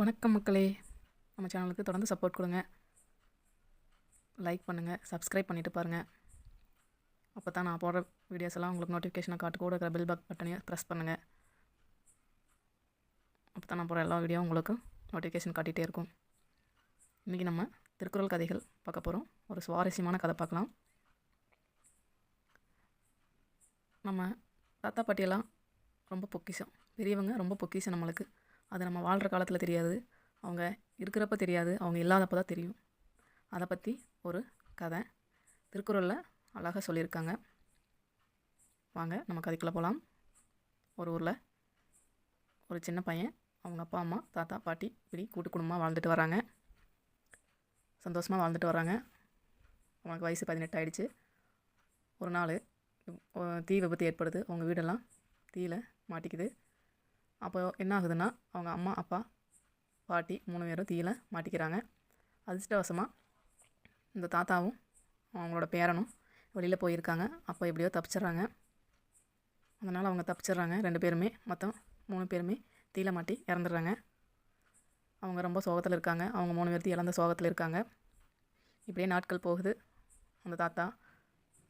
வணக்கம் மக்களே. நம்ம சேனலுக்கு தொடர்ந்து சப்போர்ட் கொடுங்க. லைக் பண்ணுங்கள் சப்ஸ்கிரைப் பண்ணிவிட்டு பாருங்கள் அப்போ தான் நான் போடுற வீடியோஸ் எல்லாம் உங்களுக்கு நோட்டிஃபிகேஷனை காட்டு கூட இருக்கிற பெல் பக் பட்டனையும் ப்ரெஸ் பண்ணுங்கள் அப்போ தான் நான் போடுற எல்லா வீடியோ உங்களுக்கு நோட்டிஃபிகேஷன் காட்டிகிட்டே இருக்கும். இன்றைக்கி நம்ம திருக்குறள் கதைகள் பார்க்க போகிறோம் ஒரு சுவாரஸ்யமான கதை பார்க்கலாம். நம்ம தாத்தா பாட்டியெல்லாம் ரொம்ப பொக்கிஷம். பெரியவங்க ரொம்ப பொக்கிஷம் நம்மளுக்கு. அது நம்ம வாழ்கிற காலத்தில் தெரியாது. அவங்க இருக்கிறப்ப தெரியாது. அவங்க இல்லாதப்போ தான் தெரியும். அதை பற்றி ஒரு கதை. திருக்குறளில் அழகாக சொல்லியிருக்காங்க. வாங்க நம்ம கதைக்குள்ளே போகலாம் ஒரு ஊரில் ஒரு சின்ன பையன் அவங்க அப்பா அம்மா தாத்தா பாட்டி இப்படி கூட்டு குடும்பமாக வாழ்ந்துட்டு வராங்க. சந்தோஷமாக வாழ்ந்துட்டு வராங்க. அவங்களுக்கு வயசு பதினெட்டு ஆயிடுச்சு. ஒரு நாள் தீ விபத்து ஏற்படுது. அவங்க வீடெல்லாம் தீயில் மாட்டிக்குது. அப்போ என்ன ஆகுதுன்னா அவங்க அம்மா அப்பா பாட்டி மூணு பேரும் தீயில் மாட்டிக்கிறாங்க. அதிர்ஷ்டவசமாக இந்த தாத்தாவும் அவங்களோட பேரனும் வெளியில் போயிருக்காங்க. அப்போ எப்படியோ தப்பிச்சிட்றாங்க. அதனால் அவங்க தப்பிச்சிட்றாங்க. ரெண்டு பேருமே மொத்தம் மூணு பேருமே தீயில் மாட்டி இறந்துடுறாங்க. அவங்க ரொம்ப சோகத்தில் இருக்காங்க. அவங்க மூணு பேர்த்து இழந்த சோகத்தில் இருக்காங்க. இப்படியே நாட்கள் போகுது. அந்த தாத்தா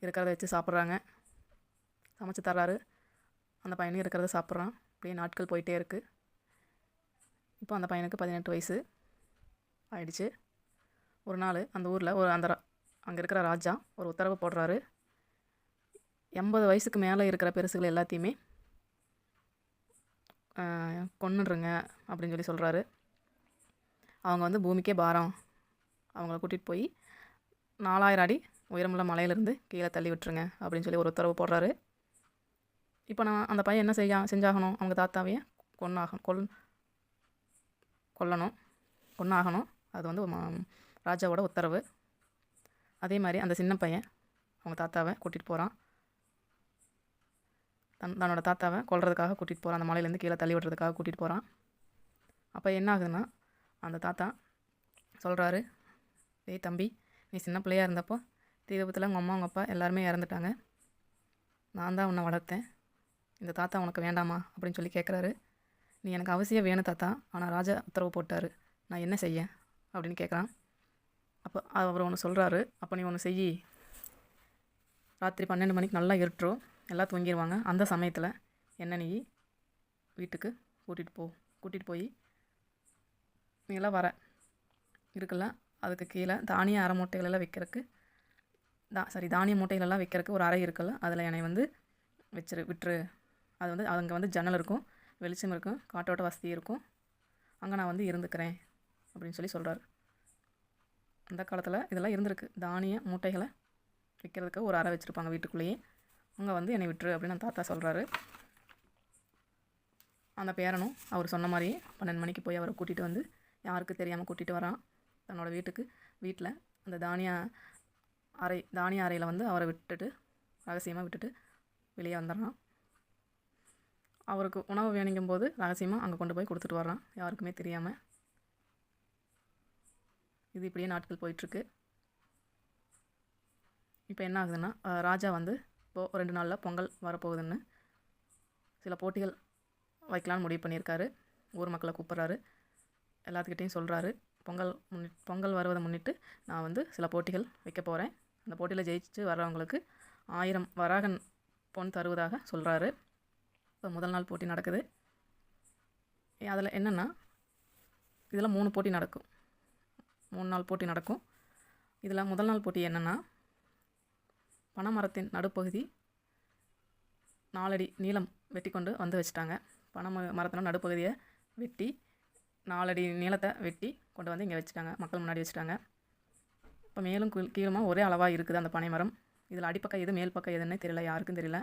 இருக்கிறத வச்சு சாப்பிட்றாங்க. சமைச்சு தர்றாரு. அந்த பையனும் இருக்கிறத சாப்பிட்றான். அப்படியே நாட்கள் போயிட்டே இருக்குது இப்போ அந்த பையனுக்கு பதினெட்டு வயசு ஆயிடுச்சு. ஒரு நாள் அந்த ஊரில் ஒரு அந்த அங்கே இருக்கிற ராஜா ஒரு உத்தரவு போடுறாரு. எண்பது வயசுக்கு மேலே இருக்கிற பெருசுகள் எல்லாத்தையுமே கொன்னுடுறங்க அப்படின்னு சொல்லி சொல்கிறாரு அவங்க வந்து பூமிக்கே பாரம். அவங்கள கூட்டிகிட்டு போய் நாலாயிரம் அடி உயரமுள்ள மலையிலேருந்து கீழே தள்ளி விட்டுருங்க அப்படின்னு சொல்லி ஒரு உத்தரவு போடுறாரு. இப்போ நான் அந்த பையன் என்ன செய்ய செஞ்சாகணும்? அவங்க தாத்தாவையே கொன்னாகணும். கொல் கொல்லணும். கொன்னாகணும். அது வந்து ராஜாவோட உத்தரவு. அதே மாதிரி அந்த சின்ன பையன் அவங்க தாத்தாவை கூட்டிகிட்டு போகிறான் தன் தன்னோட தாத்தாவை கொல்றதுக்காக கூட்டிகிட்டு போகிறான் அந்த மலையிலேருந்து கீழே தள்ளி விடுறதுக்காக கூட்டிகிட்டு போகிறான் அப்போ என்ன ஆகுதுன்னா அந்த தாத்தா சொல்கிறாரு ஏய் தம்பி நீ சின்ன பிள்ளையாக இருந்தப்போ தீ விபத்தில் உங்கள் அம்மா உங்கள் அப்பா எல்லாருமே இறந்துட்டாங்க. நான் தான் உன்னை வளர்த்தேன். இந்த தாத்தா உனக்கு வேண்டாமா? அப்படின்னு சொல்லி கேட்குறாரு நீ எனக்கு அவசியம் வேணும் தாத்தா. ஆனால் ராஜா உத்தரவு போட்டார். நான் என்ன செய்ய? அப்படின்னு கேட்குறான் அப்போ அவர் ஒன்று சொல்கிறாரு அப்போ நீ ஒன்று செய் ராத்திரி பன்னெண்டு மணிக்கு நல்லா இருட்டுரும் எல்லாம் தூங்கிடுவாங்க அந்த சமயத்தில் என்ன நீ வீட்டுக்கு கூட்டிகிட்டு போ. கூட்டிகிட்டு போய் நீங்களாம் வர. இருக்குல்ல? அதுக்கு கீழே தானிய அரை மூட்டைகளெல்லாம் வைக்கிறதுக்கு தா சாரி தானிய மூட்டைகளெல்லாம் வைக்கிறதுக்கு ஒரு அறை இருக்குல்ல? அதில் என்னை வந்து வச்சிரு விட்டுரு. அது வந்து அங்கே வந்து ஜன்னல் இருக்கும். வெளிச்சம் இருக்கும். காற்றோட்ட வசதி இருக்கும். அங்கே நான் வந்து இருந்துக்கிறேன் அப்படின்னு சொல்லி சொல்கிறார் அந்த காலத்தில் இதெல்லாம் இருந்திருக்கு. தானிய மூட்டைகளை வைக்கிறதுக்கு ஒரு அறை வச்சுருப்பாங்க வீட்டுக்குள்ளேயே. அங்கே வந்து என்னை விட்டுரு அப்படின்னு அந்த தாத்தா சொல்கிறாரு அந்த பேரனும் அவர் சொன்ன மாதிரியே பன்னெண்டு மணிக்கு போய் அவரை கூட்டிகிட்டு வந்து யாருக்கு தெரியாமல் கூட்டிகிட்டு வரான். தன்னோட வீட்டுக்கு வீட்டில் அந்த தானிய அறை தானிய அறையில் வந்து அவரை விட்டுட்டு ரகசியமாக விட்டுட்டு வெளியே வந்துடுறான். அவருக்கு உணவு வேணுங்கும் போது ரகசியமாக அங்கே கொண்டு போய் கொடுத்துட்டு வர்றான். யாருக்குமே தெரியாமல் இது இப்படியே நாட்கள் போயிட்டுருக்கு. இப்போ என்ன ஆகுதுன்னா ராஜா வந்து இப்போது ரெண்டு நாளில் பொங்கல் வரப்போகுதுன்னு சில போட்டிகள் வைக்கலான்னு முடிவு பண்ணியிருக்காரு. ஊர் மக்களை கூப்பிட்றாரு. எல்லாத்துக்கிட்டேயும் சொல்கிறாரு பொங்கல் முன்னி பொங்கல் வருவதை முன்னிட்டு நான் வந்து சில போட்டிகள் வைக்க போகிறேன் அந்த போட்டியில் ஜெயிச்சு வர்றவங்களுக்கு ஆயிரம் வராகன் பொன் தருவதாக சொல்கிறாரு இப்போ முதல் நாள் போட்டி நடக்குது. அதில் என்னென்னா இதில் மூணு போட்டி நடக்கும். மூணு நாள் போட்டி நடக்கும். இதில் முதல் நாள் போட்டி என்னென்னா பனைமரத்தின் நடுப்பகுதி நாலடி நீளம் வெட்டி கொண்டு வந்து வச்சுட்டாங்க. பனை மரத்தின நடுப்பகுதியை வெட்டி நாலடி நீளத்தை வெட்டி கொண்டு வந்து இங்கே வச்சுட்டாங்க. மக்கள் முன்னாடி வச்சுட்டாங்க. இப்போ மேலும் கீழுமா ஒரே அளவாக இருக்குது அந்த பனை மரம் இதில் அடிப்பக்கம் எது மேல் பக்கம் எதுன்னே தெரியல யாருக்கும் தெரியல.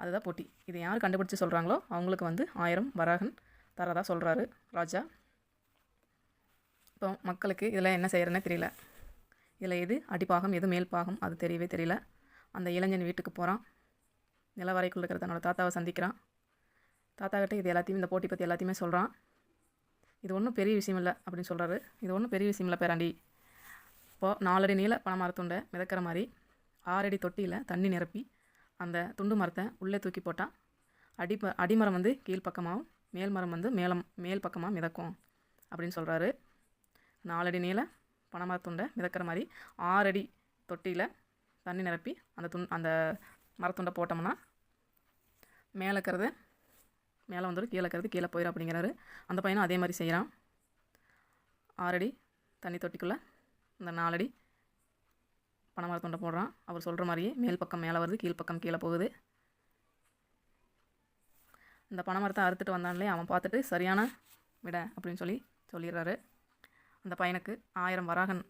அதுதான் போட்டி. இதை யார் கண்டுபிடிச்சி சொல்கிறாங்களோ அவங்களுக்கு வந்து ஆயிரம் வராகன் தரதா சொல்கிறாரு ராஜா. இப்போ மக்களுக்கு இதில் என்ன செய்கிறேன்னே தெரியல. இதில் எது அடிப்பாகம் எது மேல் பாகம் அது தெரியவே தெரியல. அந்த இளைஞன் வீட்டுக்கு போகிறான் நிலவரைக்குள் இருக்கிற தன்னோட தாத்தாவை சந்திக்கிறான். தாத்தா கிட்ட இது எல்லாத்தையும் இந்த போட்டி பற்றி எல்லாத்தையுமே சொல்கிறான் இது ஒன்றும் பெரிய விஷயம் இல்லை அப்படின்னு சொல்கிறாரு இது ஒன்றும் பெரிய விஷயம் இல்லை பேராண்டி. இப்போது நாலடி நீள பணமரத்துண்டை மிதக்கிற மாதிரி ஆறடி தொட்டியில் தண்ணி நிரப்பி அந்த துண்டு மரத்தை உள்ளே தூக்கி போட்டால் அடி அடிமரம் வந்து கீழ்ப்பக்கமாகவும் மேல் மரம் வந்து மேலம் மேல் பக்கமாக மிதக்கும் அப்படின்னு சொல்கிறாரு நாலடி நீள பனைமரத்துண்டை மிதக்கிற மாதிரி ஆறடி தொட்டியில் தண்ணி நிரப்பி அந்த துண் அந்த மரத்துண்டை போட்டோம்னா மேலே இருக்கிறது மேலே வந்துடும் கீழே இருக்கிறது கீழே போயிடும் அப்படிங்கிறாரு. அந்த பையனும் அதே மாதிரி செய்கிறான் ஆறடி தண்ணி தொட்டிக்குள்ளே இந்த நாலடி பனைமரத்துண்டை போடுறான். அவர் சொல்கிற மாதிரியே மேல் பக்கம் மேலே வருது கீழ் பக்கம் கீழே போகுது. இந்த பனைமரத்தை அறுத்துட்டு வந்தான்லே அவன் பார்த்துட்டு சரியான விட அப்படின்னு சொல்லி சொல்லிடுறாரு. அந்த பையனுக்கு ஆயிரம் வராகன்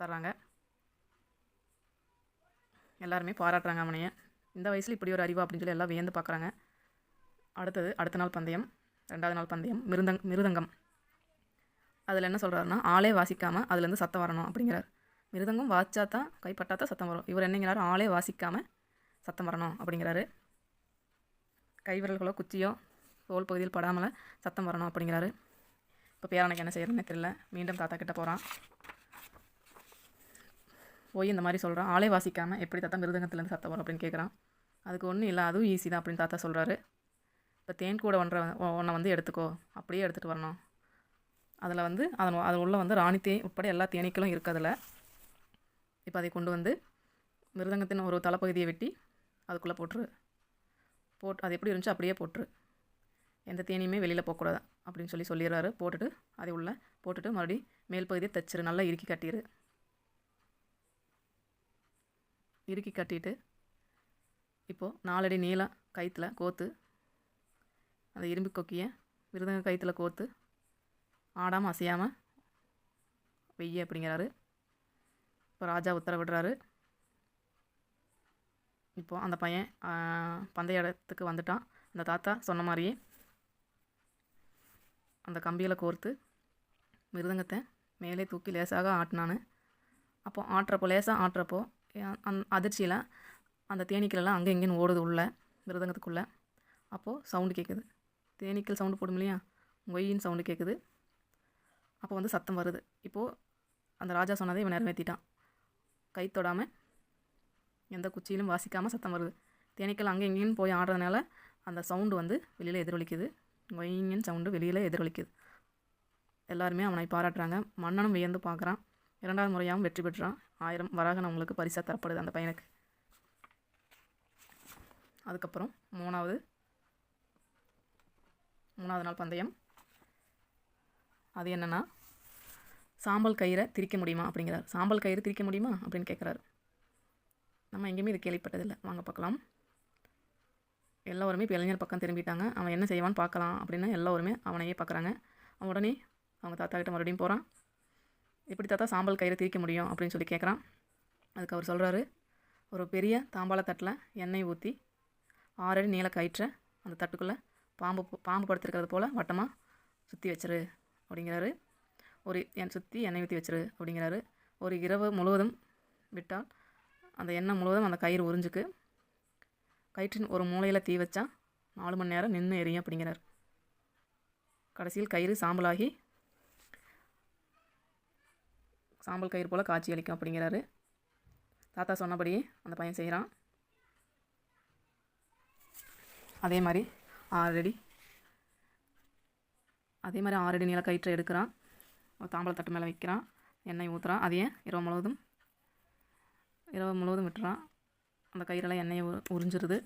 தர்றாங்க. எல்லாருமே பாராட்டுறாங்க அவனைய. இந்த வயசில் இப்படி ஒரு அறிவா அப்படின்னு சொல்லி எல்லாம் வியந்து பார்க்குறாங்க அடுத்தது அடுத்த நாள் பந்தயம் ரெண்டாவது நாள் பந்தயம் மிருதங் மிருதங்கம். அதில் என்ன சொல்கிறாருன்னா ஆளே வாசிக்காமல் அதுலேருந்து சத்தம் வரணும் அப்படிங்கிறார். மிருதங்கம் வாச்சா தான் கைப்பட்டா தான் சத்தம் வரும். இவர் என்னங்கிறாரு ஆளே வாசிக்காமல் சத்தம் வரணும் அப்படிங்கிறாரு. கைவிரல்களோ குச்சியோ தோல் பகுதியில் படாமல் சத்தம் வரணும் அப்படிங்கிறாரு. இப்போ பேரனுக்கு என்ன செய்யறதுன்னு தெரியல. மீண்டும் தாத்தா கிட்ட போகிறான் போய் இந்த மாதிரி சொல்கிறான் ஆளே வாசிக்காமல் எப்படி தாத்தா மிருதங்கத்துலேருந்து சத்தம் வரும் அப்படின்னு கேட்குறான் அதுக்கு ஒன்றும் இல்லை அதுவும் ஈஸி தான் அப்படின்னு தாத்தா சொல்கிறாரு இப்போ தேன் கூட ஒன்றை ஒன்றை வந்து எடுத்துக்கோ. அப்படியே எடுத்துகிட்டு வரணும். அதில் வந்து அதன் அது உள்ள வந்து ராணி தேன் உட்பட எல்லா தேனீக்களும் இருக்குது அதில். இப்போ அதை கொண்டு வந்து மிருதங்கத்தின் ஒரு தலைப்பகுதியை வெட்டி அதுக்குள்ளே போட்டுரு. போட் அது எப்படி இருந்துச்சோ அப்படியே போட்டுரு. எந்த தேனியுமே வெளியில் போகக்கூடாது அப்படின்னு சொல்லி சொல்லிடுறாரு. போட்டுட்டு அதை உள்ள போட்டுட்டு மறுபடியும் மேல் பகுதியை தச்சிரு. நல்லா இறுக்கி கட்டிடு இறுக்கி கட்டிட்டு இப்போது நாலடி நீளம் கயிற்றுல கோத்து அந்த இரும்பு கொக்கியை மிருதங்க கயிற்றில் கோத்து ஆடாமல் அசையாமல் வெய்ய அப்படிங்கிறாரு. இப்போ ராஜா உத்தரவிடுறாரு. இப்போது அந்த பையன் பந்தய இடத்துக்கு வந்துட்டான். அந்த தாத்தா சொன்ன மாதிரியே அந்த கம்பியில் கோர்த்து மிருதங்கத்தை மேலே தூக்கி லேசாக ஆட்டினான்னு அப்போ ஆட்டுறப்போ லேசாக ஆட்டுறப்போ அந் அதிர்ச்சியில் அந்த தேனீக்கள்லாம் அங்கே இங்கேன்னு ஓடுது உள்ள மிருதங்கத்துக்குள்ளே. அப்போது சவுண்டு கேட்குது தேனீக்கள் சவுண்டு போடும் இல்லையா? மொய்யின் சவுண்டு கேட்குது அப்போ வந்து சத்தம் வருது. இப்போது அந்த ராஜா சொன்னதை இவன் நிறைவேற்றிட்டான் கை தொடாமல் எந்த குச்சியிலும் வாசிக்காமல் சத்தம் வருது. தேனீக்கள் அங்கே இங்கேயும் போய் ஆடுறதுனால அந்த சவுண்டு வந்து வெளியில் எதிரொலிக்குது. ஒயிங்கன் சவுண்டு வெளியில் எதிரொலிக்குது. எல்லாருமே அவனை பாராட்டுறாங்க. மன்னனும் வியந்து பார்க்குறான். இரண்டாவது முறையாகவும் வெற்றி பெற்றான். ஆயிரம் வராகன் அவங்களுக்கு பரிசாக தரப்படுது அந்த பையனுக்கு. அதுக்கப்புறம் மூணாவது மூணாவது நாள் பந்தயம். அது என்னென்னா சாம்பல் கயிறை திரிக்க முடியுமா அப்படிங்கிறார். சாம்பல் கயிறு திரிக்க முடியுமா அப்படின்னு கேட்குறாரு. நம்ம எங்கேயுமே இது கேள்விப்பட்டதில்லை. வாங்க பார்க்கலாம். எல்லோருமே இப்போ இளைஞர் பக்கம் திரும்பிட்டாங்க. அவன் என்ன செய்வான்னு பார்க்கலாம் அப்படின்னு எல்லோருமே அவனையே பார்க்குறாங்க. அவன் உடனே அவங்க தாத்தா கிட்ட மறுபடியும் போகிறான். எப்படி தாத்தா சாம்பல் கயிறை திரிக்க முடியும்? அப்படின்னு சொல்லி கேட்குறான். அதுக்கு அவர் சொல்கிறாரு ஒரு பெரிய தாம்பாள தட்டில் எண்ணெய் ஊற்றி ஆறடி நீள கயிற்றை அந்த தட்டுக்குள்ளே பாம்பு பாம்பு படுத்திருக்கிறது போல் வட்டமாக சுற்றி வச்சிரு அப்படிங்கிறாரு. ஒரு என் சுற்றி எண்ணெய் ஊற்றி வச்சிரு அப்படிங்கிறாரு. ஒரு இரவு முழுவதும் விட்டால் அந்த எண்ணெய் முழுவதும் அந்த கயிறு உறிஞ்சுக்கு. கயிற்றின் ஒரு மூலையில் தீ வச்சா நாலு மணி நேரம் நின்று எரியும் அப்படிங்கிறார். கடைசியில் கயிறு சாம்பலாகி சாம்பல் கயிறு போல் காட்சி அளிக்கும் அப்படிங்கிறாரு. தாத்தா சொன்னபடியே அந்த பையன் செய்கிறான் அதே மாதிரி ஆறடி அதே மாதிரி ஆறடி நீள கயிற்றை எடுக்கிறான். ஒரு தாம்பளை தட்டு மேலே வைக்கிறான் எண்ணெய் ஊற்றுறான் அதையே இரவு முழுவதும் இரவு முழுவதும் விட்டுறான். அந்த கயிறெல்லாம் எண்ணெயை உ- உறிஞ்சிருது.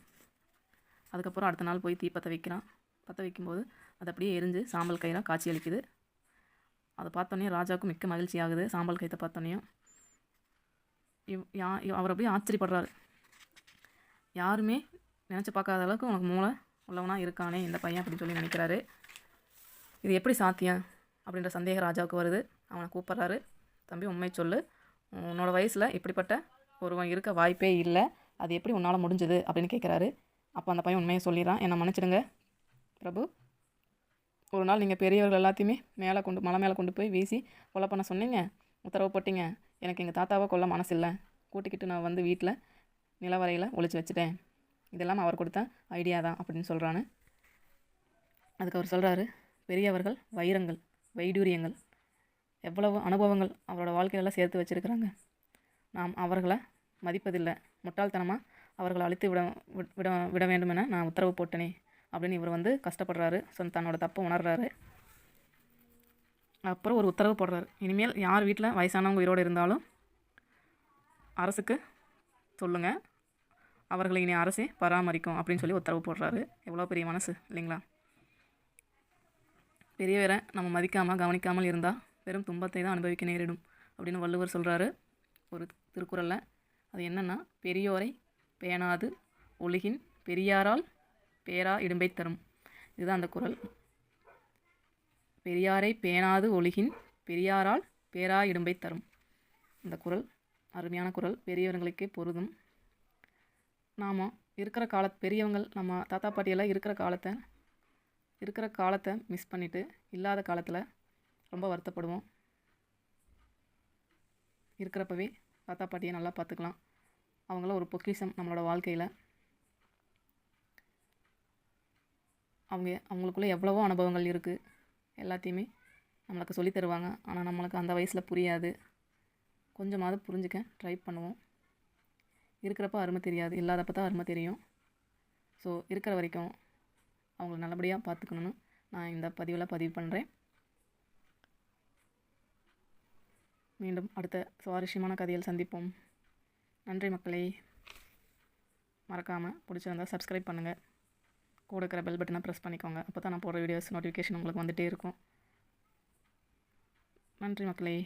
அதுக்கப்புறம் அடுத்த நாள் போய் தீ பற்ற வைக்கிறான் பற்ற வைக்கும்போது அது அப்படியே எரிஞ்சு சாம்பல் கயிறாக காட்சி அளிக்குது. அதை பார்த்தோன்னே ராஜாவுக்கு மிக்க மகிழ்ச்சி ஆகுது சாம்பல் கயிற்றை பார்த்தோன்னையும் இவ் யா அவர் அப்படியே ஆச்சரியப்படுறாரு. யாருமே நினச்சி பார்க்காத அளவுக்கு உனக்கு மூளை உள்ளவனாக இருக்கானே இந்த பையன் அப்படின்னு சொல்லி நினைக்கிறாரு. இது எப்படி சாத்தியம்? அப்படின்ற சந்தேகம் ராஜாவுக்கு வருது. அவனை கூப்பிட்றாரு. தம்பி உண்மை சொல்லு. உன்னோட வயசில் இப்படிப்பட்ட ஒருவன் இருக்க வாய்ப்பே இல்லை. அது எப்படி உன்னால் முடிஞ்சது? அப்படின்னு கேட்குறாரு அப்போ அந்த பையன் உண்மையை சொல்லிடுறான். என்னை மன்னிச்சிடுங்க பிரபு. ஒரு நாள் நீங்கள் பெரியவர்கள் எல்லாத்தையுமே மேலே கொண்டு மலை மேலே கொண்டு போய் வீசி கொலை பண்ண சொன்னீங்க. உத்தரவு போட்டிங்க. எனக்கு எங்கள் தாத்தாவை கொல்ல மனசு இல்லை கூட்டிக்கிட்டு நான் வந்து வீட்டில் நிலவரையில் ஒழிச்சு வச்சுட்டேன். இதெல்லாம் அவர் கொடுத்த ஐடியா தான் அப்படின்னு சொல்கிறான்னு அதுக்கு அவர் சொல்கிறாரு பெரியவர்கள் வைரங்கள் வைடூரியங்கள். எவ்வளவு அனுபவங்கள் அவரோட வாழ்க்கையிலலாம் சேர்த்து வச்சுருக்கிறாங்க. நாம் அவர்களை மதிப்பதில்லை. முட்டாள்தனமாக அவர்களை அழித்து விட விட- விட விட வேண்டும் என நான் உத்தரவு போட்டேனே அப்படின்னு இவர் வந்து கஷ்டப்படுறாரு. ஸோ தன்னோட தப்பை உணர்றாரு. அப்புறம் ஒரு உத்தரவு போடுறாரு. இனிமேல் யார் வீட்டில் வயசானவங்க உயிரோடு இருந்தாலும் அரசுக்கு சொல்லுங்கள் அவர்களை இனி அரசே பராமரிக்கும் அப்படின்னு சொல்லி உத்தரவு போடுறாரு. எவ்வளோ பெரிய மனசு இல்லைங்களா? பெரியவரை நம்ம மதிக்காமல் கவனிக்காமல் இருந்தால் வெறும் துன்பத்தை தான் அனுபவிக்க நேரிடும் அப்படின்னு வள்ளுவர் சொல்கிறாரு ஒரு திருக்குறளில் அது என்னென்னா பெரியோரை பேணாது ஒழுகின் பெரியாரால் பேரா இடும்பை தரும். இதுதான் அந்த குறள். பெரியாரை பேணாது ஒழுகின் பெரியாரால் பேரா இடும்பை தரும். இந்த குறள் அருமையான குறள். பெரியவர்களுக்கே பொருதும் நாம் இருக்கிற கால பெரியவங்கள் நம்ம தாத்தா பாட்டியெல்லாம் இருக்கிற காலத்தை இருக்கிற காலத்தை மிஸ் பண்ணிவிட்டு இல்லாத காலத்தில் ரொம்ப வருத்தப்படுவோம். இருக்கிறப்பவே தாத்தா பாட்டியை நல்லா பார்த்துக்கலாம். அவங்கள ஒரு பொக்கிஷம் நம்மளோட வாழ்க்கையில். அவங்க அவங்களுக்குள்ளே எவ்வளவோ அனுபவங்கள் இருக்குது எல்லாத்தையுமே நம்மளுக்கு சொல்லி தருவாங்க. ஆனால் நம்மளுக்கு அந்த வயசில் புரியாது. கொஞ்சமாவது புரிஞ்சுக்க ட்ரை பண்ணுவோம். இருக்கிறப்ப அருமை தெரியாது. இல்லாதப்ப தான் அருமை தெரியும். ஸோ இருக்கிற வரைக்கும் அவங்கள நல்லபடியாக பார்த்துக்கணுன்னு நான் இந்த பதிவில் பதிவு பண்ணுறேன் மீண்டும் அடுத்த சுவாரஸ்யமான கதையில் சந்திப்போம். நன்றி மக்களே. மறக்காமல் பிடிச்சிருந்தா சப்ஸ்கிரைப் பண்ணுங்கள் கூட இருக்கிற பெல் பட்டனை ப்ரெஸ் பண்ணிக்கோங்க. அப்போ தான் நான் போடுற வீடியோஸ் நோட்டிஃபிகேஷன் உங்களுக்கு வந்துகிட்டே இருக்கும். நன்றி மக்களே.